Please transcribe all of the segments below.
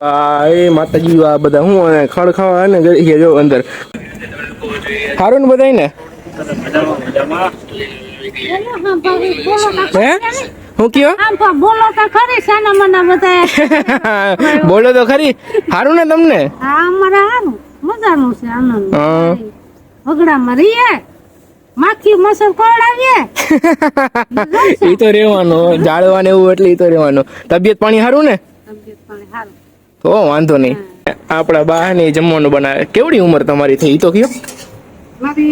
એ માતાજી આ બધા હું અને ખડ ખાવા ને ગઈ જો અંદર. સારું ને બધા ને હું કયો? બોલો તો ખરી સાના મના બધા બોલો તો ખરી. સારું ને તમને? હા અમારે સારું મજાનું છે આનંદ. વગડામાં રહીએ. માખી મસર ખવડાવીએ. એ તો રહેવાનું જાળવાનું એવું એટલે એ તો રહેવાનું. તબિયત પાણી સારું ને? તબિયત પાણી હારું. તો વાંધો નહીં. આપણા બા ને જમવાનું બનાવે. કેવડી ઉંમર તમારી થઈ? તો કયો? માથે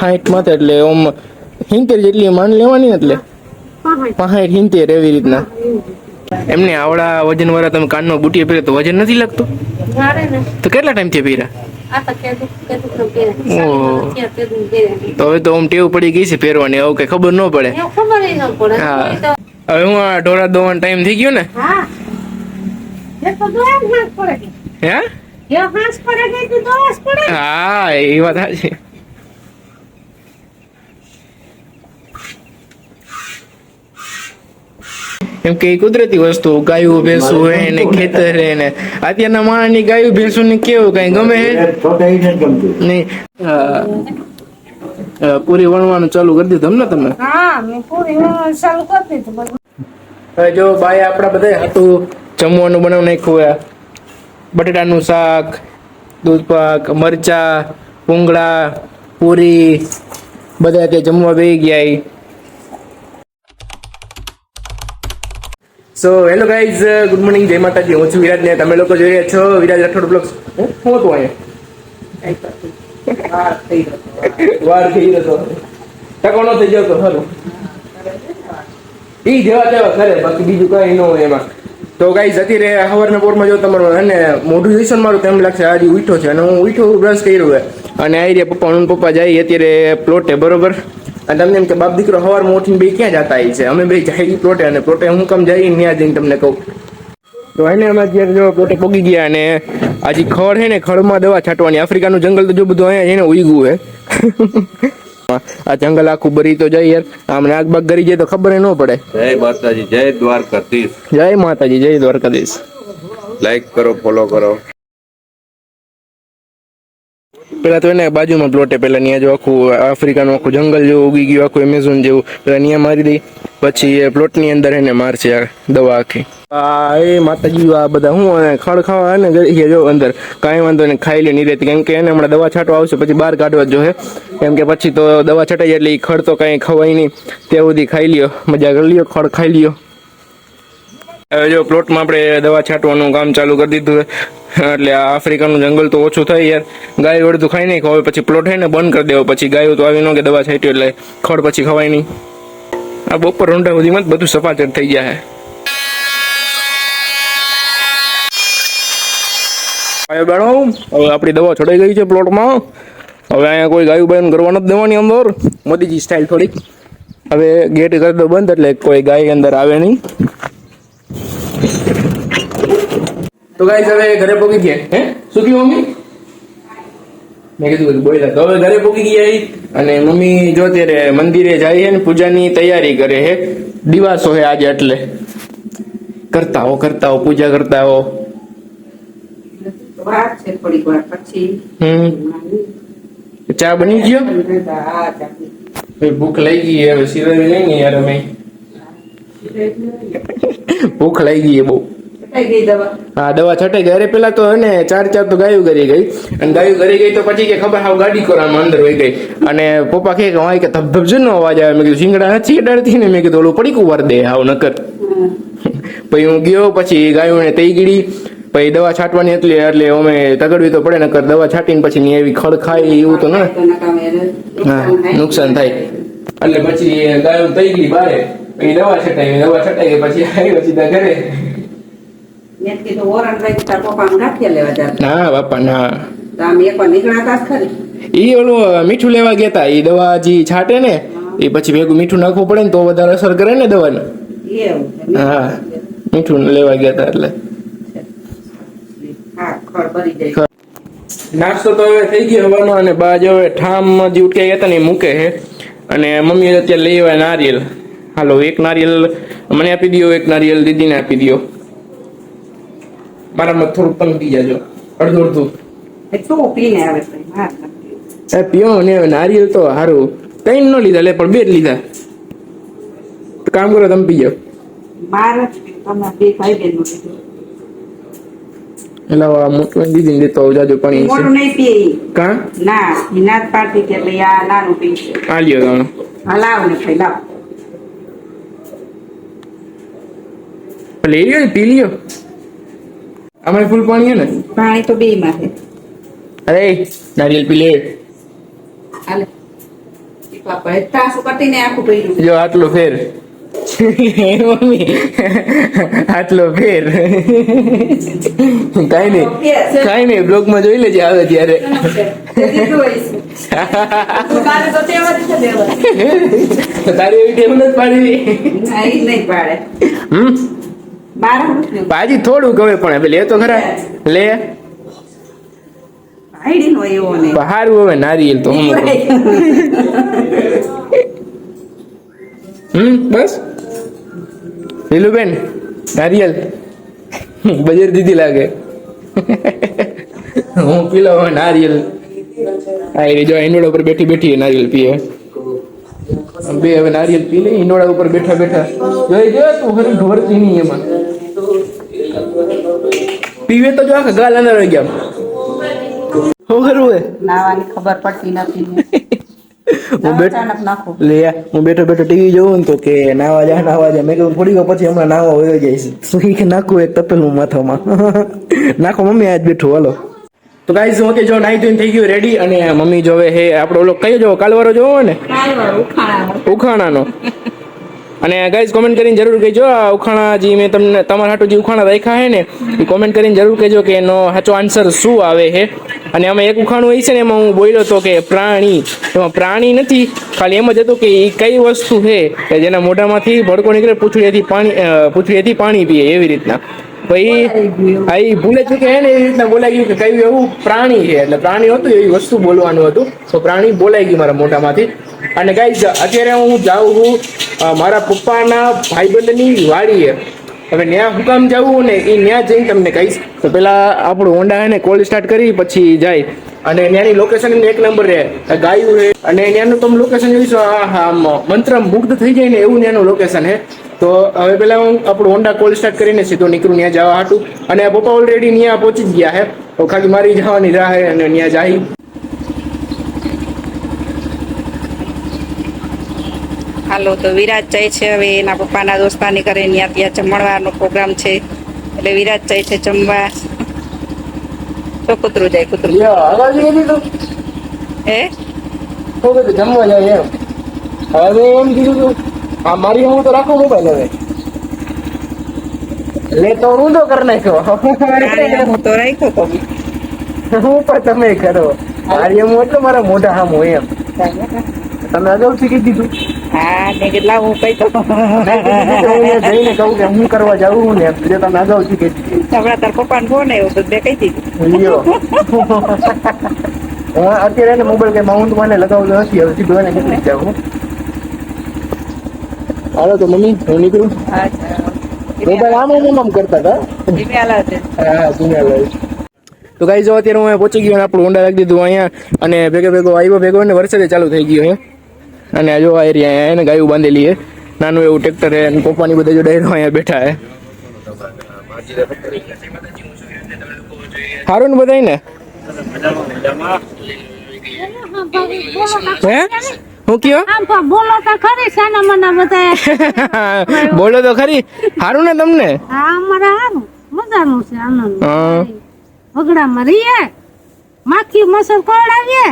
હાઈટમાં એટલે ઓમ હિંતેર જેટલી માન લેવાની એટલે? પાંસઠ હિંતેર એવી રીતના. એમને આવડા વજન વાળા તમે કાનનો બુટીએ પહેરે તો વજન નથી લાગતું? તો કેટલા ટાઈમથી પહેર્યા. તો હવે તો આમ ટેવ પડી ગઈ છે પહેરવાની આવું કઈ ખબર ન પડે. હા. હવે હું આ ઢોરા દોવાનો ટાઈમ થઈ ગયો ને? હા. એ હે? વાત સાચી. એમ કે કુદરતી વસ્તુ ગાયું ભેંસું હે ને ખેતર હે ને. અત્યારના માણસની ગાયું ભેંસું ને કેવું કઈ ગમે નહીં. પૂરી વણવાનું ચાલુ કરી દીધું તમને ને તમે? હા મેં પૂરી વણવાનું ચાલુ કરી દીધું બધું. હવે જો ભાઈ આપણા બધા હતું જમવાનું બનાવી નાખ્યું બટેટાનું શાક દૂધ પાક મરચા પૂંગળા પૂરી બધા ત્યાં જમવા બે ગયા so hello guys good morning જય માતાજી. હું છું વિરાજ ને તમે લોકો જોઈ રહ્યા છો વિરાજ રાઠોડ બ્લોગ્સ. હું હતું અહીંયા. વાર થઈ જતો ટકો નો થઈ જતો ખરું ઈ જેવા તેવા ખરે બાકી બીજું કઈ ન હોય એમાં. તો ગાઈઝ અત્યારે સવારના પોરમાં જો તમારું અને મોઢું જોઈશે મારું તેમ લાગશે આજે ઉઠો છે. અને હું ઉઠો બ્રશ કર્યું હોય અને આવી રહ્યા પપ્પા, હું પપ્પા જાય, અત્યારે પ્લોટે બરોબર? અને તમને એમ કે, બાપ દીકરો સવારમાં ઉઠીને બે ક્યાં જતા આવી છે? અમે બે જાય પ્લોટે અને પ્લોટે હું કમ જઈ ત્યાં જઈને તમને કહું. તો એને અમે અત્યારે જો પ્લોટે પોગી ગયા અને આજે ખડ છે ને ખડમાં દવા છાંટવાની. આફ્રિકાનું જંગલ તો જો બધું અહીંયા છે ને ઉઈગું હે. આ જંગલ આખું ભરી તો જાય યાર. આમ નાગ બાગ કરી જાય તો ખબર ન પડે. જય માતાજી જય દ્વારકાધીશ. જય માતાજી જય દ્વારકાધીશ. લાઈક કરો ફોલો કરો. પેલા તો એને બાજુમાં પ્લોટે પેલા ત્યાં જો આખું આફ્રિકાનું આખું જંગલ જેવું ઉગી ગયું, આખું એમેઝોન જેવું, પેલા ત્યાં મારી દઈ, પછી એ પ્લોટની અંદર એને મારશે આ દવા આખી. આ એ માતાજી, આ બધા હું અને ખડ ખાવા ને ગઈ જો અંદર. કાંઈ વાંધો નહીં, ખાઈ લે નહીં રહેતી, કેમ કે એને હમણાં દવા છાંટવા આવશે, પછી બહાર કાઢવા જોઈએ કેમ કે પછી તો દવા છટાઈ એટલે એ ખડ તો કાંઈ ખવાય નહીં. તે સુધી ખાઈ લ્યો મજા કરી લ્યો, ખડ ખાઈ લ્યો. હવે જો પ્લોટમાં આપણે દવા છાંટવાનું કામ ચાલુ કરી દીધું એટલે આ આફ્રિકાનું જંગલ તો ઓછું થાય યાર. ગાય અડધું ખાઈ નહીં હવે પછી પ્લોટ હે ને બંધ કરી દેવો, પછી ગાયો તો આવી ન કે દવા છાંટી એટલે ખડ પછી ખવાય નહીં. આ બપોર રૂંઢા સુધીમાં બધું સફાચર થઈ જાય આયો બેડો હવે આપણી દવા છોડાઈ ગઈ છે પ્લોટમાં હવે અહીંયા કોઈ ગાયું બહેન કરવાનું જ દેવાની અંદર. મોદીજી સ્ટાઇલ થોડીક. હવે ગેટ કરી દો બંધ, એટલે કોઈ ગાય અંદર આવે નહીં. તો ગાઈસ હવે ઘરે પોગી ગયા. હે? શું થયું મમ્મી? મેં કીધું બોલ્યા. તો હવે ઘરે પોગી ગયા. અને મમ્મી જો ત્યારે મંદિરે જાય છે ને, પૂજાની તૈયારી કરે છે. દિવાસો છે આજે એટલે. કરતા હો કરતા હો, પૂજા કરતા હો. ચા બની ગયો? ભૂખ લઈ ગઈ હવે સિરાવી લઈ ને યાર અમે. ભૂખ લઈ ગઈ બહુ. હા દવા છટાઈ ગઈ. અરે પેલા તો હે ને ચાર ચાર તો ગાયું કરી ગઈ. અને ગાયું કરી ગઈ તો પછી કે ખબર હાવ ગાડી કોરામાં અંદર વહી ગઈ. અને પપ્પા કહે કે વાય કે ધબધબ જનો અવાજ આવે. મેં કીધું સિંગડા હચી ડરતી ને? મેં કીધું ઓલું પડીકું વાર દે હાવ નકર. પછી હું ગયો પછી ગાયું ને તઈ ગીડી. પછી દવા છાંટવાની એટલે એટલે અમે તગડવી તો પડે નકર દવા છાંટીને પછી ની એવી ખડ ખાય એવું તો ના. નુકસાન થાય. એટલે પછી ગાયું તઈ ગઈ બારે. પછી દવા છટાઈ દવા છટાઈ પછી આવ્યો સીધા ઘરે. મેં કીધું ઓરણ રાખી તાર પપ્પાને ગાંઠિયા લેવા જાત. ના બાપા ના તો આમ એકવાર ખરી ઈ ઓલું મીઠું લેવા ગયા એ દવા જે છાંટે ને એ પછી ભેગું મીઠું નાખવું પડે ને તો વધારે અસર કરે ને દવાને. હા મીઠું લેવા ગયા હતા એટલે. નાસ્તો તો હવે થઈ ગયો હવાનો અને બા જો હવે ઠામ જે ઉટકાઈ ગયા હતા ને એ મૂકે છે અને મમ્મી અત્યારે લઈ આવ્યા નારિયેલ. હાલો એક નારિયેલ મને આપી દો એક નારિયેલ દીદીને આપી દો મારામાં થોડું તમે પી જાજો. અડધું અડધું. એ પીને આવે છે માર નથી. એ પીઓ ને હવે નારિયેલ તો સારું ત્રણ ન લીધા લે પણ બે લીધા. કામ કરો તમે પી જાઓ. એટલે આ મોટું દીદી ને દેતો જાજો પાણી મોટું નહીં પીએ કા? ના ઈ ના કે એટલે આ નાનું પીશે આ લ્યો તમે. હા ને ભાઈ લાવ. લઈ લ્યો ને, પી લ્યો. આમાં ફૂલ પાણી હે ને? પાણી તો બે માં છે. અરે નારિયેલ પી લે. શું કરતી ને આખું પીરું જો આટલો ફેર. મમ્મી આટલો ફેર. કઈ નહીં. કઈ નહીં બ્લોગમાં જોઈ લેજે આવે ત્યારે. તારી એવી ટેવ નથી પાડી નહીં પાડે. હમ? પાજી થોડું ગમે પણ હવે લે તો ખરા. લે. સારું હવે નારિયેલ તો હું હમ બસ. લીલુબેન નારિયેલ. બજાર દીદી લાગે. હું પીલો હવે નારિયેલ. હા એ જો ઈંડોળા ઉપર બેઠી બેઠી નારિયેલ પીએ. બે હવે નારિયેલ પી લે ઈંડોળા ઉપર બેઠા બેઠા. જોઈ જો તું ખરી ઢોરતી નહીં એમાં. પીવે તો જો આખા ગાલ અંદર આવી ગયા. હું કરું હે નાવાની ખબર પડતી નથી. ને. હું બેઠ અચાનક નાખો. લે હું બેઠો બેઠો ટીવી જોઉં ને તો કે નાવા જા નાવા જા. મેં કીધું થોડી વાર પછી હમણાં નાવા વયો જઈશ તો કે નાખું એક તપેલું માથામાં. નાખો મમ્મી આજ બેઠું હાલો. તો ગાઈઝ ઓકે જો નાઈ ધોઈને થઈ ગયું રેડી અને મમ્મી જોવે હે આપણો ઓલો કયો જોવો કાલવારો જોવો ને? ઉખાણાનો. અને ગાઈઝ કોમેન્ટ કરીને જરૂર કહેજો. આ ઉખાણા જે મેં તમને તમારા હાટુ જે ઉખાણા રાખ્યા હે ને એ કોમેન્ટ કરીને જરૂર કહેજો કે એનો સાચો આન્સર શું આવે છે અને આમાં એક ઉખાણું એ છે ને એમાં હું બોલ્યો હતો કે પ્રાણી એમાં પ્રાણી નથી ખાલી એમ જ હતું કે એ કઈ વસ્તુ છે કે જેના મોઢામાંથી ભડકો નીકળે પૂંછડીએથી પાણી અ, પાણી પીએ એવી રીતના. ભાઈ આ ભૂલે ચૂકે હે ને એવી રીતના બોલાઈ ગયું કે કયું એવું પ્રાણી છે એટલે પ્રાણી હતું એવી વસ્તુ બોલવાનું હતું. તો પ્રાણી બોલાઈ ગયું મારા મોઢામાંથી. અને ગાઈઝ અત્યારે હું જાઉં છું મારા પપ્પાના ભાઈબંધની વાડીએ. હવે ન્યા હું કામ જવું ને એ ન્યા જઈને તમને કહીશ. તો પેલા આપણું હોન્ડા હે ને કોલ સ્ટાર્ટ કરી પછી જાય. અને ત્યાંની લોકેશન એક નંબર રહે ગાયું રહે અને ત્યાંનું તમે લોકેશન જોઈશો આ હા મંત્ર મુગ્ધ થઈ જાય ને એવું ત્યાંનું લોકેશન હે તો હવે પેલા હું આપણું હોન્ડા કોલ સ્ટાર્ટ કરીને સીધો નીકળું ત્યાં જવા હાટું. અને પપ્પા ઓલરેડી ત્યાં પહોંચી ગયા હે તો ખાલી મારી જવાની રાહ અને ત્યાં જાય. હાલો તો વિરાજ જાય છે. હવે એના પપ્પાના દોસ્તાની ઘરે ત્યાં ત્યાં જમણવારનો પ્રોગ્રામ છે. એટલે વિરાજ જાય છે જમવા. તો કૂતરું જાય કૂતરું. હે? જમવા જાય એમ. હવે એમ કીધું તું આ મારી હું તો રાખો મોબાઈલ હવે. લે તો ઊંધો કરી નાખ્યો. હું તો રાખ્યો તો. હું પણ તમે કરો. મારી એટલે મારા મોઢા હામું એમ. તમે અગાઉથી કીધી હા કીધું હું કઈ તો. અહીંયા જઈને કહું કે હું કરવા જાઉં છું ને એટલે તમે અગાઉથી કીધી હમણાં તાર પપ્પાને ફોન આવ્યો તો મેં કહી દીધું. અત્યારે એને મોબાઈલ કઈ માઉન્ટ મને લગાવતો નથી હવે સીધો એને જાઉં હાલો તો મમ્મી હું નીકળું? મોબાઈલ આમ આમ આમ કરતા હતા? ધીમે. હા જુનિયર લાઈફ તો ગાઈ જો અત્યારે હું અહીંયા પહોંચી ગયો આપણું ઊંડા રાખી દીધું અહીંયા અને ભેગો ભેગો આવ્યો ભેગો ને વરસાદે ચાલુ થઈ ગયો હે અને જો આ એરિયા અહીંયા એને ગાયું બાંધેલી હે નાનું એવું ટ્રેક્ટર હે અને પપ્પાની બધા જોડે અહીંયા બેઠા હે સારું ને બધાય ને? હે? હું કયો? બોલો તો ખરી સાના મના બધા બોલો તો ખરી. સારું ને તમને? હા અમારે સારું મજાનું છે આનંદ. વગડામાં રહીએ. માખી મસર કોડાવીએ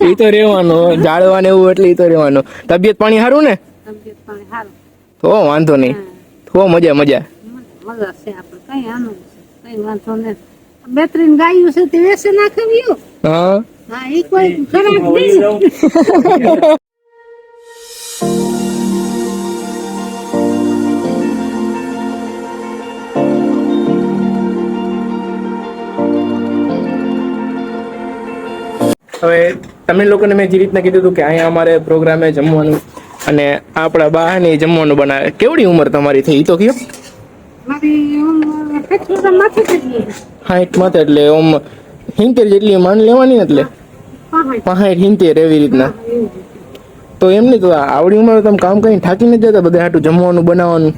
એ તો રહેવાનું જાળવાને એવું એટલે એ તો રહેવાનું. તબિયત પાણી સારું ને? તબિયત પાણી સારું તો વાંધો નહીં. તો મજા મજા. મજા છે આપણે કઈ આનંદ કઈ વાંધો નહીં. બેતરીન ગાયું છે તે વેસે નાખવ્યું હા. હા એ કોઈ ખરાબ નહીં. હવે તમે લોકોને મેં જે રીતના કીધું હતું કે અહીંયા અમારે પ્રોગ્રામે જમવાનું અને આપણા બહાને જમવાનું બનાવે. કેવડી ઉંમર તમારી થઈ? તો કયો? હા એક માથે એટલે ઓમ હિંતેર જેટલી માન લેવાની એટલે? પાંસઠ હિંતેર એવી રીતના. તો એમ નહીં તો આવડી ઉંમર તમે કામ કરીને થાકી નથી જતા બધા હાટું જમવાનું બનાવવાનું?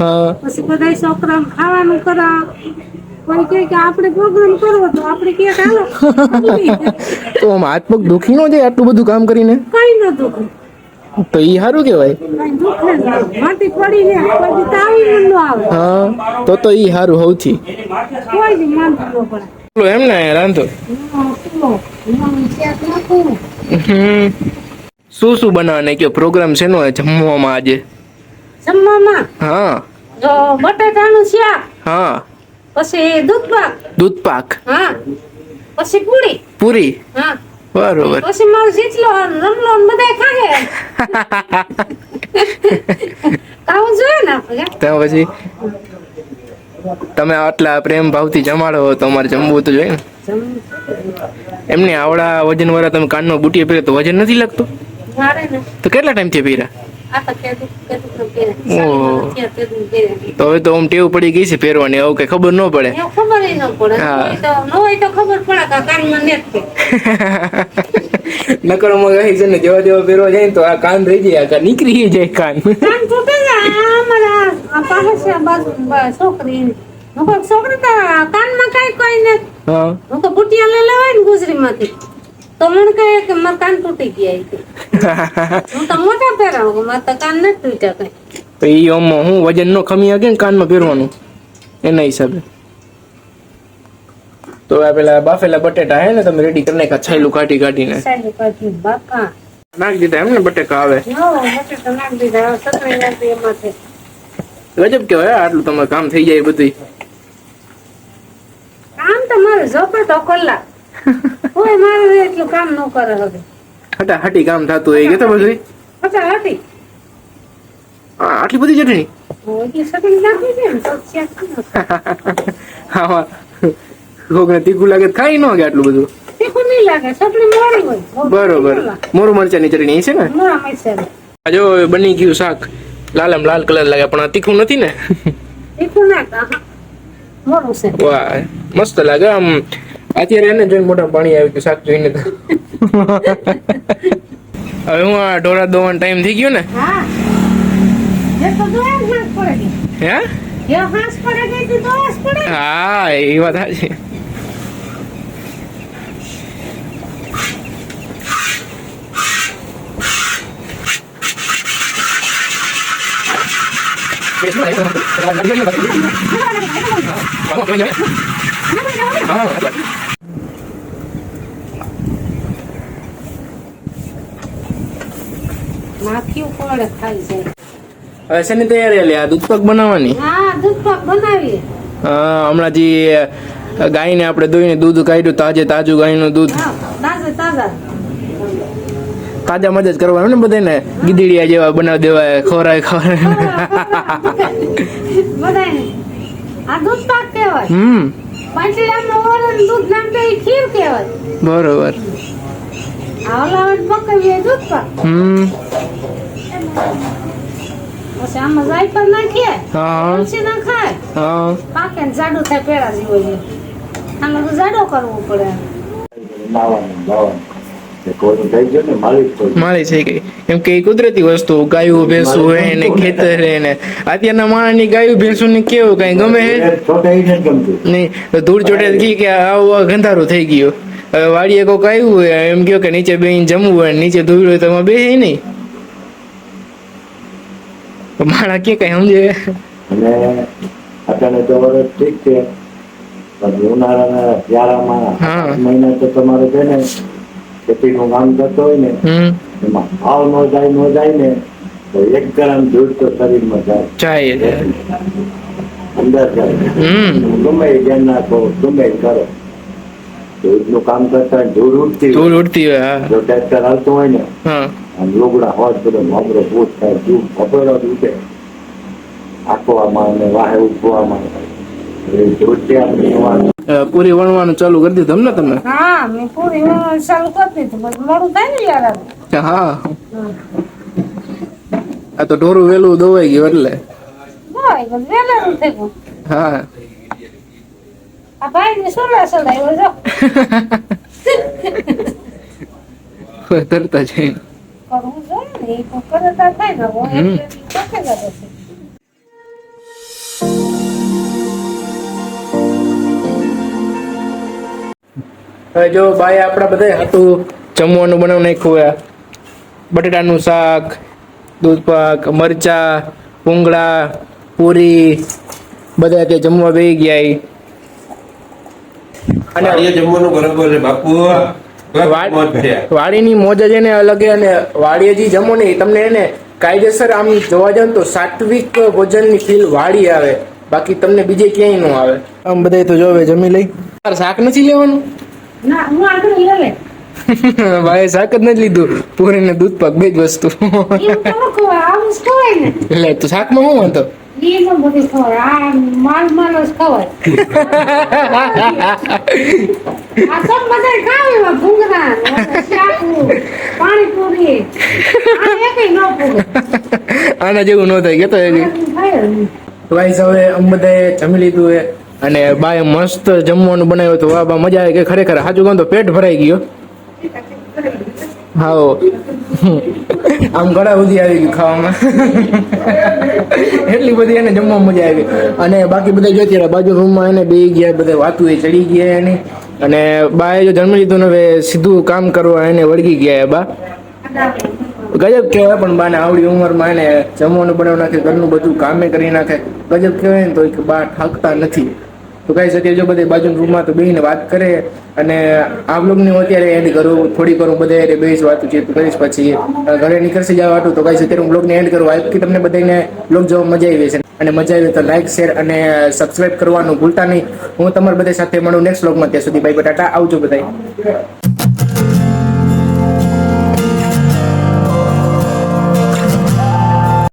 હા. પછી બધા છોકરા ખાવાનું કરા કોઈ કે કે આપણે પ્રોગ્રામ કરવો તો આપણે કે ચાલો તો આમ હાથ પગ દુખી નો જાય આટલું બધું કામ કરીને? કઈ ન દુખે. તો ઈ સારું કહેવાય. માટી પડી ને કોઈ તાવી પણ ન આવે. હા તો તો ઈ સારું સૌથી કોઈ ની માનતું ન પડે એમ ને રાંધો શું? શું બનાવવાના? કયો પ્રોગ્રામ છે નો જમવામાં આજે. જમવામાં? હા. જો બટાટાનું શાક. હા. પછી દૂધ પાક. દૂધ પાક. હા. પછી પૂરી. પૂરી? હા. બરોબર. પછી મારો જીતલો રમલો બધા ખાગે આવું જોઈએ ને ત્યાં પછી? તમે આટલા પ્રેમ ભાવથી જમાડો તો અમારે જમવું તો જોઈએ ને. એમને આવડા વજન વાળા તમે કાનનો બુટીએ પહેરે તો વજન નથી લાગતું? તો કેટલા ટાઈમથી પહેર્યા? તો હવે તો આમ ટેવ પડી ગઈ છે પહેરવાની આવું કઈ ખબર ન પડે. ખબર ન પડે. હોય તો ન હોય તો ખબર પડે કે આ નકરમાં છે. ને જેવા જેવા પહેરવા જાય તો આ કાન રહી જાય આ નીકળી જાય કાન. છોકરી. છોકરી કાનમાં કઈ કઈ નથી હા. તો બુટિયા લઈ લેવાય ને ગુજરીમાંથી. તો મને કહે કે મારા કાન તૂટી ગયા છે. હું તો મોટા પહેરાવું મારા તો કાન નથી તૂટ્યા કઈ. તો એ આમ હું વજન નો ખમી શકે ને કાનમાં પહેરવાનું એના હિસાબે. તો આ પેલા બાફેલા બટેટા હે ને તમે રેડી કરી નાખા છાયલું કાઢી કાઢીને. નાખી દીધા એમ ને બટેકા આવે ગજબ કેવાય આટલું તમારે કામ થઈ જાય બધું. કામ તમારું જો પણ તો કલાક કોઈ મારું એટલું કામ ન કરે હવે. હટા હટી કામ થતું હોય કે તો બધું? પચાસ હતી આ, આટલી બધી ચટણી? કોકને તીખું લાગે ખાઈ ન કે આટલું બધું. તીખું નહીં લાગે સતરી મોરી હોય. બરોબર. મોરું મરચાની ચટણી છે ને? આ જો બની ગયું શાક. લાલમ લાલ કલર લાગે પણ આ તીખું નથી ને? તીખું નાખ આહા. મોરું છે. વાહ મસ્ત લાગે આમ. અત્યારે એને જોઈને મોટા પાણી આવી ગયું શાક જોઈને તો. હવે હું આ ઢોરા દોવાનો ટાઈમ થઈ ગયો ને? હા. જે તો દોયા જ હાંસ પડે કે. હે જે હાંસ પડે કે તે દોયા જ પડે. હા એ વાત સાચી નાખ્યું પડે ખાઈ જાય. હવે શેની તૈયારી હાલી? આ દૂધ પાક બનાવવાની? હા દૂધ પાક બનાવીએ. હા હમણાં જે ગાયને આપણે દોઈને દૂધ કાઢ્યું તાજે તાજું ગાયનું દૂધ. તાજે તાજા. તાજા મજા જ કરવાનું ને બધાને ગીદડીયા જેવા બનાવી દેવાય ખોરાય ખોરાય બધાય આ દૂધ પાક કહેવાય. હમ. પાંચડામાં ઓળણ દૂધ નાખે એ ખીર કહેવાય. બરોબર આ ઓલાવટ પકવીએ દૂધ પાક હમ પછી આમાં જાયફળ નાખીએ હા તુલસી નાખાય હા પાકે ને જાડું થાય પેડા જેવો છે આમાં તો જાડો કરવો પડે થઈ ને માળી છે કે એમ કે કુદરતી વસ્તુ ગાયું ભેંસું હોય ને ખેતર હે ને. અત્યારના માણસની ગાયું ભેંસું ને કેવું કઈ ગમે હે? નહીં તો ધૂળ ચોટે કી કે આવું આ ગંધારું થઈ ગયું. હવે વાડીએ કોક આવ્યું હોય એમ કયો કે નીચે બેહીને જમવું હોય નીચે ધોયું હોય તમે એમાં નહીં. માણા કે કઈ સમજે? અત્યારે તો ઠીક છે. ઉનાળાના શિયાળામાં મહિના તો તમારે છે ને ખેતીનું કામ કરતો હોય ને એમાં ભાવ નો જાય નો જાય ને તો એક ગ્રામ દૂધ તો શરીરમાં જાય. જાય છે. અંદર જાય. ગમે ધ્યાન નાખો ગમે કરો. દૂધનું કામ કરતા હોય, ધૂળ ઉડતી ધૂળ ઉડતી હોય હા. જો ટ્રેક્ટર હાલતું હોય ને હા. આમ લુગડા હોત બધો મોગરો ભૂત થાય ધૂળ ખબર જ ઉઠે આંકવામાં અને વાહે ઉઠવામાં પૂરી વણવાનું ચાલુ કરી દીધું તમને ને તમે? હા મેં પૂરી વણવાનું ચાલુ કરી દીધું મોડું થાય ને યાર હા. આ તો ઢોરું વેલું દોવાઈ ગયું એટલે. હા આ ભાઈ ને સોલા સોલાયો જો તરતા પોતે જ જો ભાઈ આપણા બધા હતું જમવાનું બનાવ નાખ્યું બટેટાનું શાક દૂધ પાક મરચા પૂંગળા પૂરી બધા તે જમવા બે ગયા. અને અને જમવાનું બરાબર છે. બાપુ મોજ વાડીની મોજ જ એને અલગ અને વાડીએ જે જમો ને તમને એને કાયદેસર આમ જોવા જાવ તો સાત્વિક ભોજનની ફીલ વાડી આવે. બાકી તમને બીજે ક્યાંય ન આવે. આમ બધા તો જોવે જમી લઈ. તારે શાક નથી લેવાનું? ના હું આગળ લઈ લે ભાઈ શાક જ નથી લીધું. પૂરી ને દૂધ પાક બે જ વસ્તુ. એટલે તું શાકમાં શું વાંધો? એમાં બધું ખવાય આ માલ માલ જ ખવાય આ તો બધા ખાવે એમાં શાકુ પાણીપુરી. આ એકેય ન પૂરે આના જેવું ન થાય હજી થાય જ નહીં. ગાઈસ હવે અમે બધાએ જમી લીધું હે. અને બાએ મસ્ત જમવાનું બનાવ્યું હતું. વાહ બા મજા આવી કે ખરેખર સાચું કહું તો પેટ ભરાઈ ગયો. હા આમ ઘણા બધી આવી ગયું ખાવામાં. એટલી બધી એને જમવા મજા આવી. અને બાકી બધા જોતી રહ્યા બાજુ રૂમમાં એને બે ગયા, બધા વાતું એ ચડી ગયા એની. અને બાએ જો જન્મ લીધું ને સીધું કામ કરવા એને વળગી ગયા બા. ગજબ કહેવાય પણ બાને આવડી ઉંમરમાં એને જમવાનું બનાવી નાખે, ઘરનું બધું કામે કરી નાખે. ગજબ કહેવાય ને તો બા થાકતા નથી. તો કહી શકે જો બધે બાજુ રૂમમાં તો બેહીને વાત કરે અને આ બ્લોગની અત્યારે એન્ડ કરું થોડી કરું બધે એટલે બેસ વાતું ચેત કરીશ પછી ઘરે નીકળશે જવા હતું તો કઈ અત્યારે હું બ્લોગને એન્ડ કરું. આઈ તમને બધાને બ્લોગ જોવા મજા આવી છે અને મજા આવી તો લાઈક શેર અને સબસ્ક્રાઇબ કરવાનું ભૂલતા નહીં. હું તમારા બધા સાથે મળું નેક્સ્ટ બ્લોગમાં ત્યાં સુધી બાય બટાટા. આવજો બધાય.